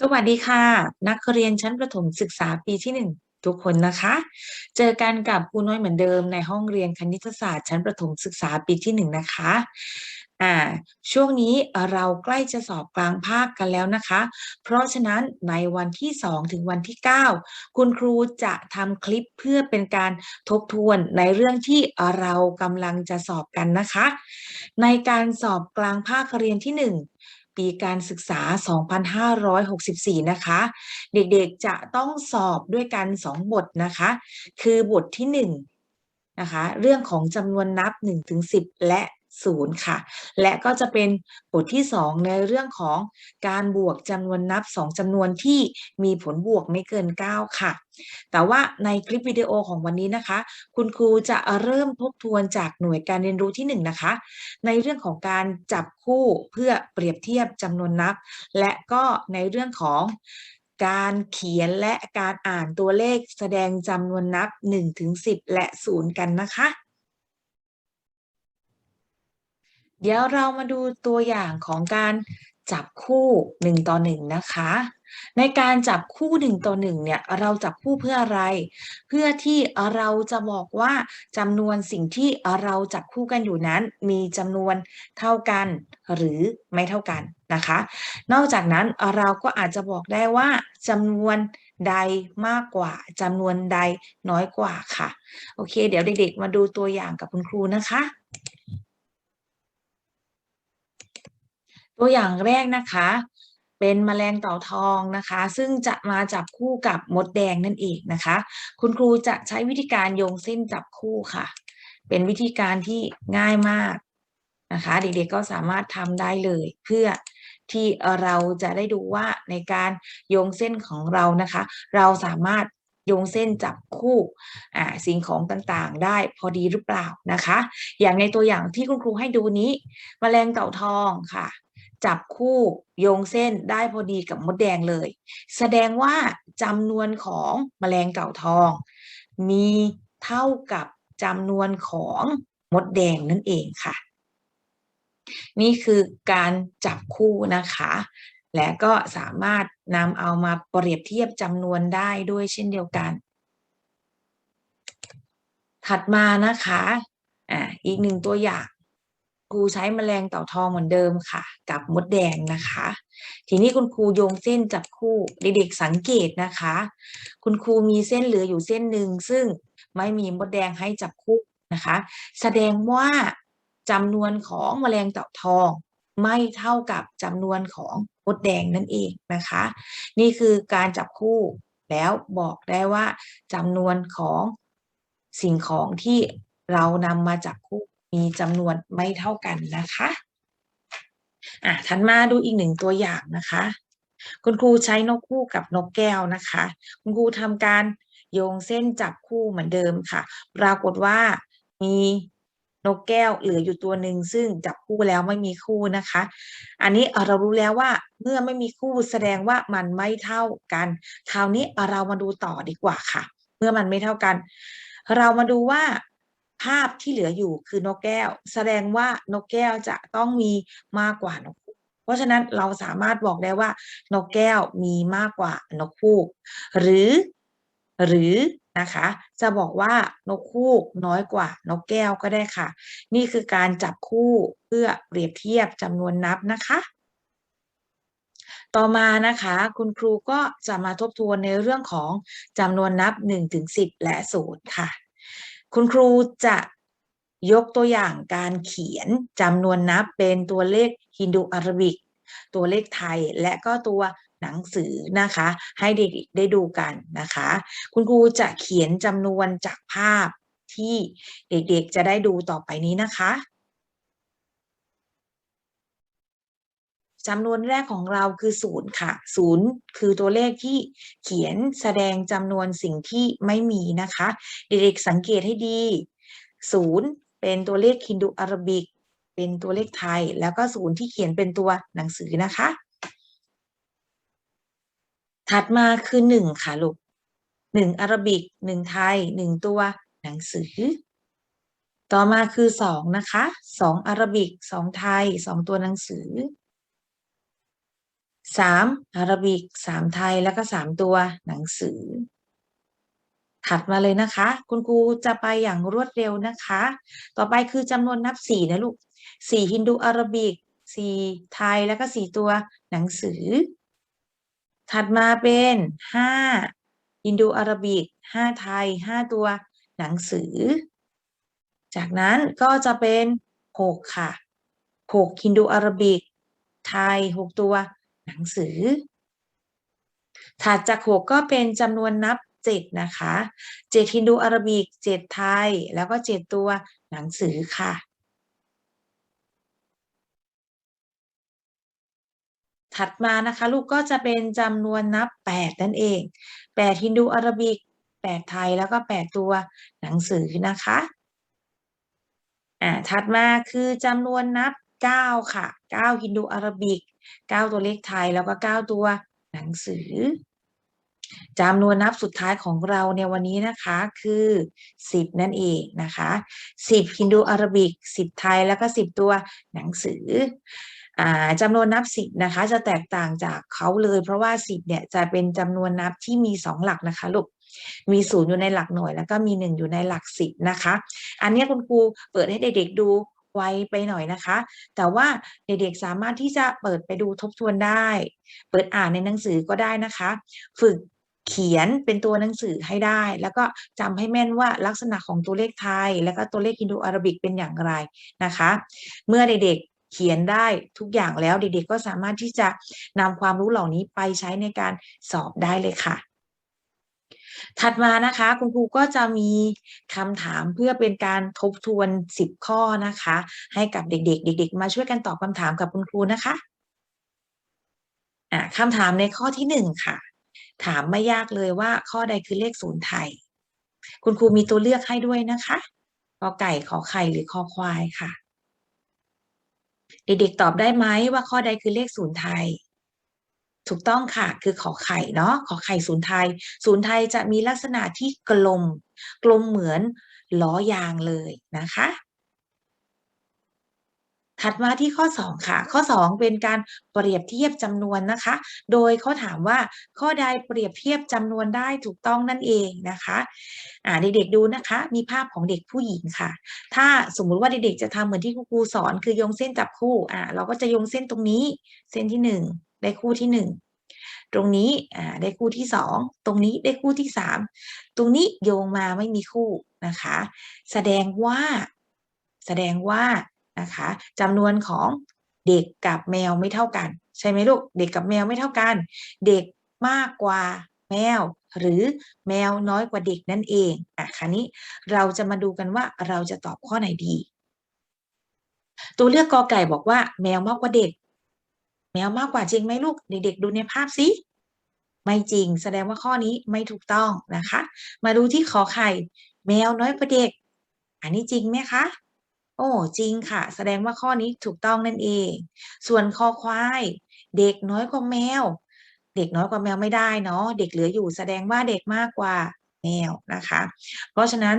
สวัสดีค่ะ นักเรียนชั้นประถมศึกษาปีที่หนึ่งทุกคนนะคะ เจอกันกับครูน้อยเหมือนเดิมในห้องเรียนคณิตศาสตร์ชั้นประถมศึกษาปีที่หนึ่งนะคะอ่าช่วงนี้เราใกล้จะสอบกลางภาคกันแล้วนะคะ เพราะฉะนั้นในวันที่ 2 ถึงวันที่ 9 คุณครูจะทำคลิปเพื่อเป็นการทบทวนในเรื่องที่เรากำลังจะสอบกันนะคะ ในการสอบกลางภาคเรียนที่ 1 ปีการศึกษา 2564 นะคะ เด็กๆจะต้องสอบด้วยกัน 2 บทนะคะ คือบทที่ 1 นะคะ เรื่องของจำนวนนับ 1-10 และ ศูนย์ค่ะ และก็จะเป็นบทที่ 2 ในเรื่องของการบวกจำนวนนับ 2จำนวนที่มีผลบวกไม่เกิน 9 ค่ะ แต่ว่าในคลิปวิดีโอของวันนี้นะคะ คุณครูจะเริ่มทบทวนจากหน่วยการเรียนรู้ที่ 1 นะคะ ในเรื่องของการจับคู่เพื่อเปรียบเทียบจำนวนนับ และก็ในเรื่องของการเขียนและการอ่านตัวเลขแสดงจำนวนนับ 1-10 และ 0 กันนะคะ เดี๋ยวเรามาดูตัวอย่างของการจับคู่หนึ่งต่อหนึ่งนะคะ ในการจับคู่หนึ่งต่อหนึ่งเนี่ยเราจับคู่เพื่ออะไร เพื่อที่เราจะบอกว่าจำนวนสิ่งที่เราจับคู่กันอยู่นั้น มีจำนวนเท่ากันหรือไม่เท่ากันนะคะ นอกจากนั้นเราก็อาจจะบอกได้ว่าจำนวนใดมากกว่าจำนวนใดน้อยกว่าค่ะ โอเค เดี๋ยวเด็กๆ มาดูตัวอย่างกับคุณครูนะคะ ตัวอย่างแรกนะคะ เป็นแมลงเต่าทองนะคะ ซึ่งจะมาจับคู่กับมดแดงนั่นเองนะคะ คุณครูจะใช้วิธีการโยงเส้นจับคู่ค่ะ เป็นวิธีการที่ง่ายมากนะคะ เด็กๆก็สามารถทำได้เลย เพื่อที่เราจะได้ดูว่าในการโยงเส้นของเรานะคะ เราสามารถโยงเส้นจับคู่สิ่งของต่างๆ ได้พอดีหรือเปล่านะคะ อย่างในตัวอย่างที่คุณครูให้ดูนี้มแมลงเต่าทองค่ะ จับคู่โยงเส้นได้พอดีกับมดแดงเลย แสดงว่าจำนวนของแมลงเก่าทอง มีเท่ากับจำนวนของมดแดงนั่นเองค่ะ นี่คือการจับคู่นะคะ และก็สามารถนำเอามาเปรียบเทียบจำนวนได้ด้วยเช่นเดียวกัน ถัดมานะคะอ่าอีกหนึ่งตัวอย่าง รูใช้แมลงเต่าทองเหมือนเดิมค่ะ กับมดแดงนะคะ ทีนี้คุณครูโยงเส้นจับคู่เด็กๆสังเกตนะคะ คุณครูมีเส้นเหลืออยู่เส้นหนึ่งซึ่งไม่มีมดแดงให้จับคู่นะคะ แสดงว่าจำนวนของแมลงเต่าทองไม่เท่ากับจำนวนของมดแดงนั่นเองนะคะ นี่คือการจับคู่แล้วบอกได้ว่าจำนวนของสิ่งของที่เรานำมาจับคู่ มีจำนวนไม่เท่ากันนะคะอะถัดมาดูอีกหนึ่งตัวอย่างนะคะ คุณครูใช้นกคู่กับนกแก้วนะคะ คุณครูทำการโยงเส้นจับคู่เหมือนเดิมค่ะ ปรากฏว่ามีนกแก้วเหลืออยู่ตัวหนึ่งซึ่งจับคู่แล้วไม่มีคู่นะคะ อันนี้เรารู้แล้วว่าเมื่อไม่มีคู่แสดงว่ามันไม่เท่ากัน คราวนี้เรามาดูต่อดีกว่าค่ะ เมื่อมันไม่เท่ากัน เรามาดูว่า ภาพที่เหลืออยู่คือนกแก้ว แสดงว่านกแก้วจะต้องมีมากกว่านกคู่เพราะฉะนั้นเราสามารถบอกได้ว่า นกแก้วมีมากกว่านกคู่หรือ หรือนะคะ จะบอกว่านกคู่น้อยกว่านกแก้วก็ได้ค่ะ นี่คือการจับคู่เพื่อเปรียบเทียบจำนวนนับนะคะต่อมานะคะคุณครูก็จะมาทบทวนในเรื่องของจำนวนนับ 1-10 และ 0 ค่ะ คุณครูจะยกตัวอย่างการเขียนจำนวนนับเป็นตัวเลขฮินดูอารบิก ตัวเลขไทยและก็ตัวหนังสือนะคะ ให้เด็กได้ดูกันนะคะ คุณครูจะเขียนจำนวนจากภาพที่เด็กๆจะได้ดูต่อไปนี้นะคะ จำนวนแรกของเราคือศูนย์ค่ะศูนย์คือตัวเลขที่เขียนแสดงจำนวนสิ่งที่ไม่มีนะคะ เด็กๆสังเกตให้ดีศูนย์เป็นตัวเลขคินดูอารบิก เป็นตัวเลขไทย แล้วก็ศูนย์ที่เขียนเป็นตัวหนังสือนะคะ ถัดมาคือหนึ่งค่ะลูกหนึ่งอารบิกหนึ่งไทยหนึ่งตัวหนังสือ ต่อมาคือสองนะคะสองอารบิกสองไทยสองตัวหนังสือ สามอาราบิกสามไทยแล้วก็สามตัวหนังสือ ถัดมาเลยนะคะ คุณครูจะไปอย่างรวดเร็วนะคะ ต่อไปคือจำนวนนับสี่นะลูกสี่ฮินดูอาราบิกสี่ไทยแล้วก็สี่ตัวหนังสือ ถัดมาเป็นห้าฮินดูอาราบิกห้าไทยห้าตัวหนังสือ จากนั้นก็จะเป็นหกค่ะหกฮินดูอาราบิกไทยหกตัว หนังสือ ถัดจากหกก็เป็นจำนวนนับเจ็ดนะคะเจ็ดฮินดูอาราบิกเจ็ดไทย แล้วก็เจ็ดตัวหนังสือค่ะ ถัดมานะคะ ลูกก็จะเป็นจำนวนนับแปดนั่นเองแปดฮินดูอาราบิกแปดไทยแล้วก็แปดตัวหนังสือนะคะอ่าถัดมาคือจำนวนนับ เก้าค่ะเก้าฮินดูอารบิกเก้าตัวเลขไทยแล้วก็เก้าตัวหนังสือจำนวนนับสุดท้ายของเราในวันนี้นะคะคือสิบนั่นเองนะคะสิบฮินดูอารบิกสิบไทยแล้วก็สิบตัวหนังสืออ่าจำนวนนับสิบนะคะ จะแตกต่างจากเขาเลย เพราะว่าสิบเนี่ยจะเป็นจำนวนนับที่มีสองหลักนะคะลูกมีศูนย์อยู่ในหลักหน่วย แล้วก็มีหนึ่งอยู่ในหลักสิบนะคะ อันนี้คุณครูเปิดให้เด็กๆดู ไวไปหน่อยนะคะ แต่ว่าเด็กๆสามารถที่จะเปิดไปดูทบทวนได้ เปิดอ่านในหนังสือก็ได้นะคะ ฝึกเขียนเป็นตัวหนังสือให้ได้ แล้วก็จำให้แม่นว่าลักษณะของตัวเลขไทย แล้วก็ตัวเลขฮินดูอาราบิกเป็นอย่างไรนะคะ เมื่อเด็กๆเขียนได้ทุกอย่างแล้วเด็กๆก็สามารถที่จะนำความรู้เหล่านี้ไปใช้ในการสอบได้เลยค่ะ ถัดมานะคะคุณครูก็จะมีคำถามเพื่อเป็นการทบทวน 10 ข้อนะคะ ให้กับเด็ก ๆ เด็ก ๆ มาช่วยกันตอบคำถามกับคุณครูนะคะอ่าคำถามในข้อที่หนึ่งค่ะ ถามไม่ยากเลยว่าข้อใดคือเลขศูนย์ไทย คุณครูมีตัวเลือกให้ด้วยนะคะกอไก่ขอไข่หรือคอควายค่ะ เด็ก ๆ ตอบได้ไหมว่าข้อใดคือเลขศูนย์ไทย ถูกต้องค่ะ คือขอไข่เนาะขอไข่ศูนย์ไทย ศูนย์ไทยจะมีลักษณะที่กลม กลมเหมือนล้อยางเลยนะคะ ถัดมาที่ข้อ 2 ค่ะ ข้อ 2 เป็นการเปรียบเทียบจำนวนนะคะ โดยเขาถามว่าข้อใดเปรียบเทียบจำนวนได้ถูกต้องนั่นเองนะคะอ่าเด็กๆดูนะคะ มีภาพของเด็กผู้หญิงค่ะ ถ้าสมมุติว่าเด็กๆจะทำเหมือนที่ครูสอนคือโยงเส้นจับคู่อ่าเราก็จะโยงเส้นตรงนี้ เส้นที่1 ได้คู่ที่ 1 ตรงนี้ได้คู่ที่ 2 ตรงนี้ได้คู่ที่ 3 ตรงนี้โยงมาไม่มีคู่นะคะ แสดงว่าแสดงว่านะคะจำนวนของเด็กกับแมวไม่เท่ากัน ใช่ไหมลูกเด็กกับแมวไม่เท่ากัน เด็กมากกว่าแมว หรือแมวน้อยกว่าเด็กนั่นเองอะคราวนี้เราจะมาดูกันว่าเราจะตอบข้อไหนดี ตัวเลือกกอไก่บอกว่าแมวมากกว่าเด็ก แมวมากกว่าจริงไหมลูก เด็ก ๆ ดูในภาพสิไม่จริง แสดงว่าข้อนี้ไม่ถูกต้องนะคะ มาดูที่ขอไข่ แมวน้อยกว่าเด็ก อันนี้จริงไหมคะ โอ้จริงค่ะ แสดงว่าข้อนี้ถูกต้องนั่นเอง ส่วนคอควาย เด็กน้อยกว่าแมว เด็กน้อยกว่าแมวไม่ได้เนาะเด็กเหลืออยู่แสดงว่าเด็กมากกว่าแมวนะคะ เพราะฉะนั้น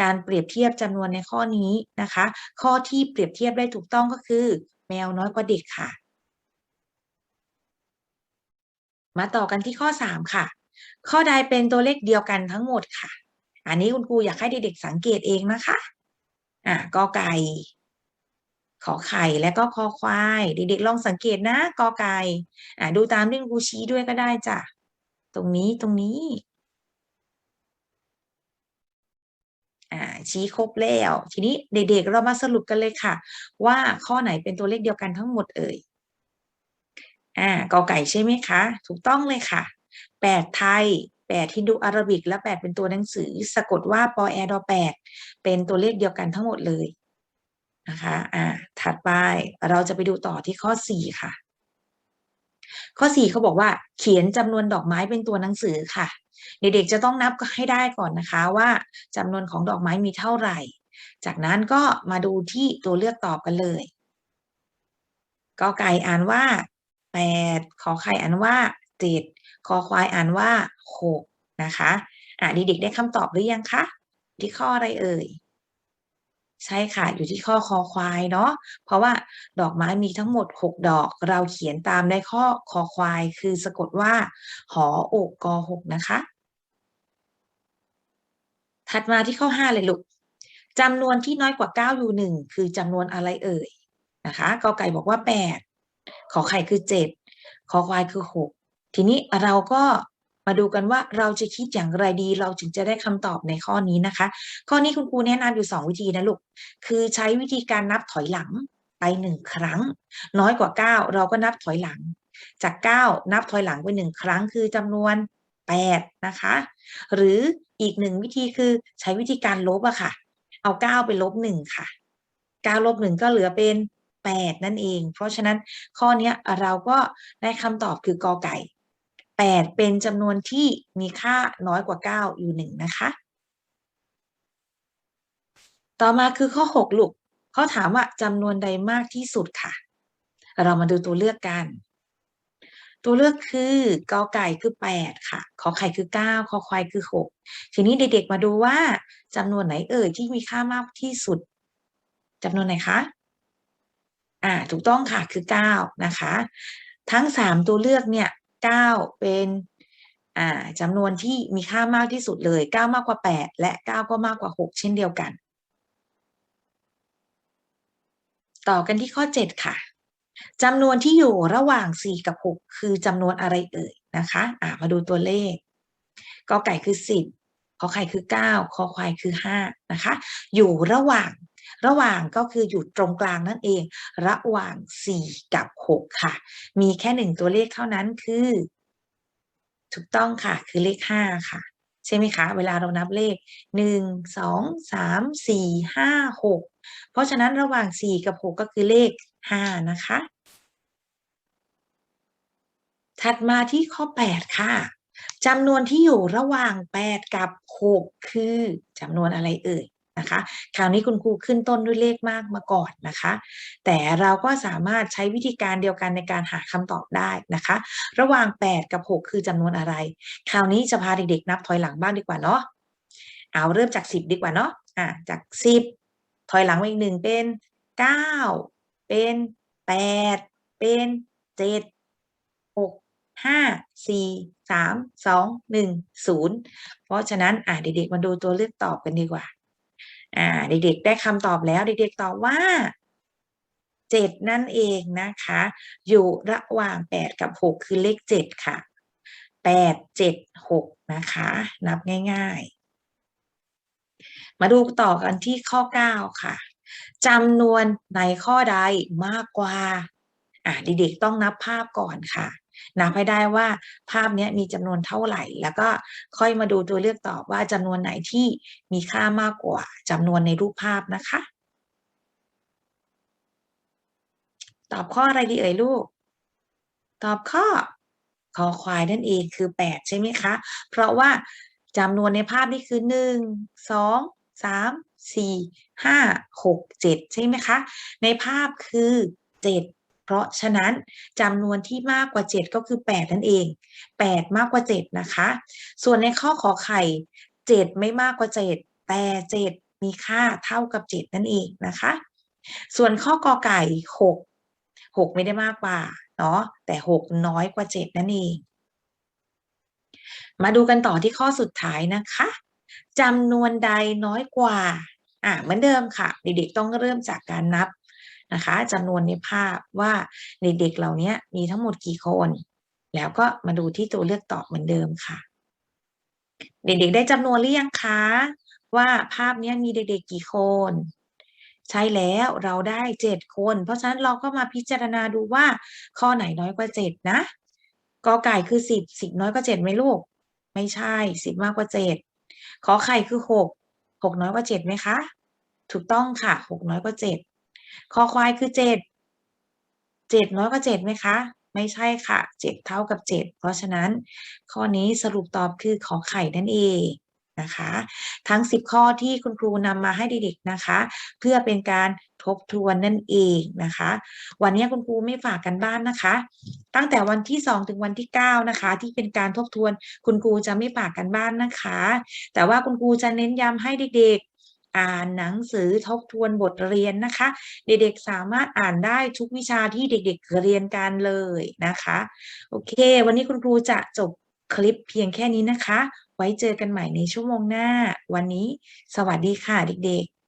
การเปรียบเทียบจำนวนในข้อนี้นะคะ ข้อที่เปรียบเทียบได้ถูกต้องก็คือ แมวน้อยกว่าเด็กค่ะ มาต่อกันที่ข้อ 3 ค่ะ ข้อใดเป็นตัวเลขเดียวกันทั้งหมดค่ะ อันนี้คุณครูอยากให้เด็กๆสังเกตเองนะคะ อะกอไก่ ขอไข่และก็คอควาย เด็กๆลองสังเกตนะกอไก่ อะดูตามที่ครูชี้ด้วยก็ได้จ้ะ ตรงนี้ตรงนี้ อ่าชี้ครบแล้ว ทีนี้เด็กๆเรามาสรุปกันเลยค่ะ ว่าข้อไหนเป็นตัวเลขเดียวกันทั้งหมดเอ่ย อ่ากอไก่ใช่ไหมคะ ถูกต้องเลยค่ะแปดไทยแปดฮินดูอาราบิกและแปดเป็นตัวหนังสือ สะกดว่าปอแอดอแปดเป็นตัวเลขเดียวกันทั้งหมดเลยนะคะอ่าถัดไปเราจะไปดูต่อที่ข้อสี่ค่ะ ข้อสี่เขาบอกว่า เขียนจำนวนดอกไม้เป็นตัวหนังสือค่ะ เด็กๆจะต้องนับให้ได้ก่อนนะคะว่าจำนวนของดอกไม้มีเท่าไหร่ จากนั้นก็มาดูที่ตัวเลือกตอบกันเลยกอไก่อ่านว่า แปดขอไข่อ่านว่าเจ็ดคอควายอ่านว่าหกนะคะอะเด็กๆได้คำตอบหรือยังคะที่ข้ออะไรเอ่ยใช่ค่ะ อยู่ที่ข้อคอควายเนาะเพราะว่าดอกไม้มีทั้งหมด 6 ดอก เราเขียนตามในข้อคอควาย คือสะกดว่า หออกกอหกนะคะ ถัดมาที่ข้อ 5 เลยลูกจำนวนที่น้อยกว่า 9 อยู่ 1 คือจำนวนอะไรเอ่ยนะคะกอไก่บอกว่า 8 ขอไข่คือ7ขอควายคือ6ทีนี้เราก็มาดูกันว่าเราจะคิดอย่างไรดีเราถึงจะได้คำตอบในข้อนี้นะคะ ข้อนี้คุณครูแนะนำอยู่ 2 วิธีนะลูก คือใช้วิธีการนับถอยหลังไป 1 ครั้ง น้อยกว่า 9 เราก็นับถอยหลัง จาก 9 นับถอยหลังไป 1 ครั้งคือจำนวน 8 นะคะ หรืออีก1วิธีคือใช้วิธีการลบอะค่ะ เอา 9 ไปลบ1ค่ะ 9 ลบ1ก็เหลือเป็น 8 นั่นเอง เพราะฉะนั้นข้อนี้เราก็ได้คำตอบคือกอไก่ 8 เป็นจำนวนที่มีค่าน้อยกว่า 9 อยู่ 1 นะคะ ต่อมาคือข้อ 6 ลูกเขาถามว่าจำนวนใดมากที่สุดค่ะ เรามาดูตัวเลือกกัน ตัวเลือกคือกอไก่คือ 8 ค่ะ ขอไข่คือ9คอควายคือ 6 ทีนี้เด็กๆมาดูว่าจำนวนไหนเอ่ยที่มีค่ามากที่สุดจำนวนไหนคะ อ่าถูกต้องค่ะคือ 9 นะคะ ทั้ง 3 ตัวเลือกเนี่ย 9 เป็นอ่าจำนวนที่มีค่ามากที่สุดเลย 9 มากกว่า 8 และ 9 ก็มากกว่า 6 เช่นเดียวกัน ต่อกันที่ข้อ 7 ค่ะจำนวนที่อยู่ระหว่าง 4 กับ 6 คือจำนวนอะไรเอ่ยนะคะอ่ามาดูตัวเลขกอไก่คือ 10ขอไข่คือ 9 คอควายคือ 5 นะคะ อยู่ระหว่าง ระหว่างก็คืออยู่ตรงกลางนั่นเอง ระหว่าง 4 กับ 6 ค่ะ มีแค่ 1 ตัวเลขเท่านั้นคือ ถูกต้องค่ะ คือเลข 5 ค่ะ ใช่ไหมคะ เวลาเรานับเลข 1 2 3 4 5 6 เพราะฉะนั้นระหว่าง 4 กับ 6 ก็คือเลข 5 นะคะ ถัดมาที่ข้อ 8 ค่ะจำนวนที่อยู่ระหว่าง 8 กับ 6 คือจำนวนอะไรเอ่ย นะคะ คราวนี้คุณครูขึ้นต้นด้วยเลขมากมาก่อนนะคะ แต่เราก็สามารถใช้วิธีการเดียวกันในการหาคำตอบได้นะคะ ระหว่าง 8 กับ 6 คือจำนวนอะไร คราวนี้จะพาเด็กๆนับถอยหลังบ้างดีกว่าเนาะ เอาเริ่มจาก 10 ดีกว่าเนาะ อ่าจาก 10 ถอยหลังมาอีกหนึ่งเป็น 9 เป็น 8 เป็น 7 6ห้าสี่สามสองหนึ่งศูนย์เพราะฉะนั้นอ่าเด็กๆมาดูตัวเลือกตอบกันดีกว่า อ่าเด็กๆได้คำตอบแล้วเด็กๆตอบว่าเจ็ดนั่นเองนะคะ อยู่ระหว่างแปดกับหกคือเลขเจ็ดค่ะแปดเจ็ดหกนะคะ นับง่ายๆ มาดูต่อกันที่ข้อเก้าค่ะจำนวนในข้อใดมากกว่าอ่าเด็กๆต้องนับภาพก่อนค่ะ นับให้ได้ว่าภาพนี้มีจำนวนเท่าไหร่ แล้วก็ค่อยมาดูตัวเลือกตอบว่าจำนวนไหนที่มีค่ามากกว่าจำนวนในรูปภาพนะคะ ตอบข้ออะไรดีเอ่ยลูก ตอบข้อคอควายนั่นเองคือ 8 ใช่ไหมคะ เพราะว่าจำนวนในภาพนี่คือ 1 2 3 4 5 6 7 ใช่ไหมคะ ในภาพคือ 7 ราะฉะนั้นจำนวนที่มากกว่า 7 ก็คือ 8 นั่นเอง 8 มากกว่า 7 นะคะ ส่วนในข้อขอไข่ 7 ไม่มากกว่า 7 แต่ 7 มีค่าเท่ากับ 7 นั่นเองนะคะ ส่วนข้อกอไก่ 6 6 ไม่ได้มากกว่าเนาะแต่ 6 น้อยกว่า 7 นั่นเอง มาดูกันต่อที่ข้อสุดท้ายนะคะจำนวนใดน้อยกว่าอ่าเหมือนเดิมค่ะ เด็กๆต้องเริ่มจากการนับ นะคะจำนวนในภาพว่าเด็กๆเหล่านี้มีทั้งหมดกี่คน แล้วก็มาดูที่ตัวเลือกตอบเหมือนเดิมค่ะ เด็กๆได้จำนวนหรือยังคะว่าภาพนี้มีเด็กๆกี่คน ใช่แล้วเราได้เจ็ดคน เพราะฉะนั้นเราก็มาพิจารณาดูว่า ข้อไหนน้อยกว่าเจ็ดนะกอไก่คือสิบสิบน้อยกว่าเจ็ดไหมลูก ไม่ใช่สิบมากกว่าเจ็ดขอไข่คือหกหกน้อยกว่าเจ็ดไหมคะ ถูกต้องค่ะหกน้อยกว่าเจ็ด คอควายคือเจ็ดเจ็ดน้อยกว่าเจ็ดไหมคะ ไม่ใช่ค่ะเจ็ดเท่ากับเจ็ดเพราะฉะนั้น ข้อนี้สรุปตอบคือขอไข่นั่นเองนะคะ ทั้ง 10 ข้อที่คุณครูนำมาให้เด็กๆนะคะ เพื่อเป็นการทบทวนนั่นเองนะคะ วันนี้คุณครูไม่ฝากกันบ้านนะคะ ตั้งแต่วันที่ 2 ถึงวันที่ 9 นะคะ ที่เป็นการทบทวนคุณครูจะไม่ฝากกันบ้านนะคะ แต่ว่าคุณครูจะเน้นย้ำให้เด็ก อ่านหนังสือทบทวนบทเรียนนะคะ เด็กๆสามารถอ่านได้ทุกวิชาที่เด็กๆเรียนกันเลยนะคะ โอเค วันนี้คุณครูจะจบคลิปเพียงแค่นี้นะคะ ไว้เจอกันใหม่ในชั่วโมงหน้า วันนี้ สวัสดีค่ะเด็กๆ